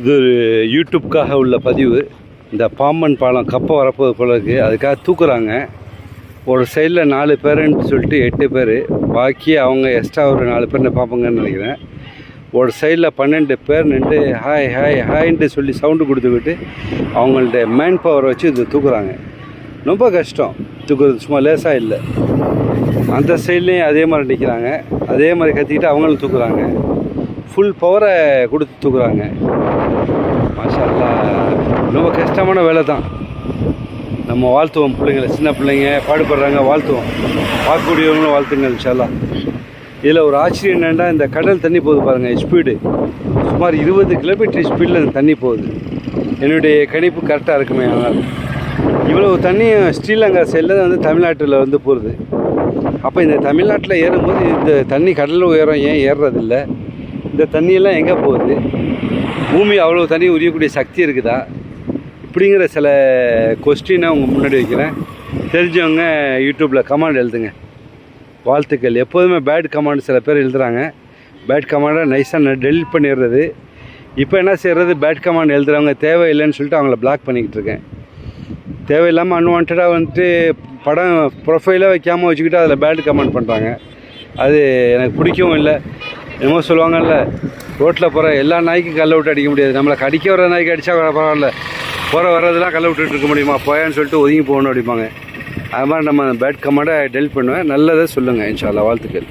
இது ஒரு யூடியூப்காக உள்ள பதிவு. இந்த பாம்பன் பாலம் கப்பை வரப்போது போல இருக்குது அதுக்காக தூக்குறாங்க. ஒரு சைடில் நாலு பேருன்னு சொல்லிட்டு எட்டு பேர். பாக்கி அவங்க எக்ஸ்ட்ரா ஒரு நாலு பேர் பார்ப்பாங்கன்னு நினைக்கிறேன். ஒரு சைடில் பன்னெண்டு பேர் நின்று ஹாய் ஹாய் ஹாய்ன்ட்டு சொல்லி சவுண்டு கொடுத்துக்கிட்டு அவங்கள்ட்ட மேன் பவர் வச்சு இது தூக்குறாங்க. ரொம்ப கஷ்டம். தூக்குறது சும்மா லேசாக இல்லை. அந்த சைட்லேயும் அதே மாதிரி நிற்கிறாங்க அதே மாதிரி கத்திக்கிட்டு அவங்களும் தூக்குறாங்க. ஃபுல் பவரை கொடுத்து தூக்குறாங்க. மாஷா ரொம்ப கஷ்டமான வேலை தான் நம்ம வாழ்த்துவோம் பிள்ளைங்களை சின்ன பிள்ளைங்க பாடுபடுறாங்க வாழ்த்துவோம். பார்க்கக்கூடியவங்களும் வாழ்த்துங்கள் இன்ஷால்லா இதில் ஒரு ஆச்சரியம் என்னென்னா இந்த கடல் தண்ணி போகுது பாருங்கள் ஸ்பீடு சுமார் இருபது கிலோமீட்டர் ஸ்பீடில் அந்த தண்ணி போகுது. என்னுடைய கணிப்பு கரெக்டாக இருக்குமே ஆனால் இவ்வளவு தண்ணியும் ஸ்ரீலங்கா சைடில் வந்து தமிழ்நாட்டில் வந்து போகுது. அப்போ இந்த தமிழ்நாட்டில் ஏறும்போது இந்த தண்ணி கடல் உயரம் ஏன் ஏறுறதில்ல? இந்த தண்ணியெல்லாம் எங்கே போகுது? பூமி அவ்வளோ தண்ணி உரியக்கூடிய சக்தி இருக்குதா? இப்படிங்கிற சில கொஸ்டினை உங்கள் முன்னாடி வைக்கிறேன். தெரிஞ்சவங்க யூடியூப்பில் கமாண்ட் எழுதுங்க. வாழ்த்துக்கள். எப்போதுமே பேட் கமாண்ட் சில பேர் எழுதுறாங்க. பேட் கமாண்டை நைஸாக டெலிட் பண்ணிடுறது. இப்போ என்ன செய்கிறது பேட் கமாண்ட் எழுதுகிறவங்க தேவையில்லைன்னு சொல்லிட்டு அவங்கள பிளாக் பண்ணிக்கிட்டு இருக்கேன். தேவையில்லாமல் அன்வான்டாக வந்துட்டு படம் ப்ரொஃபைலாக வைக்காமல் வச்சுக்கிட்டு அதில் பேட் கமெண்ட் பண்ணுறாங்க அது எனக்கு பிடிக்கவும் இல்லை. என்னமோ சொல்லுவாங்கல்ல ரோட்டில் போகிற எல்லா நாய்க்கும் கல்லை விட்டு அடிக்க முடியாது. நம்மளை கடிக்க வர நாய்க்கு அடித்தா பரவாயில்ல. போகிற வர்றதெல்லாம் கல்லை விட்டுட்டு இருக்க முடியுமா? போயான்னு சொல்லிட்டு ஒதுங்கி போகணும் அப்படிம்பாங்க. அது மாதிரி நம்ம பேட் கமாண்டை டெல்ட் பண்ணுவேன். நல்லதை சொல்லுங்கள் இன்ஷால்லா வாழ்த்துக்கள்.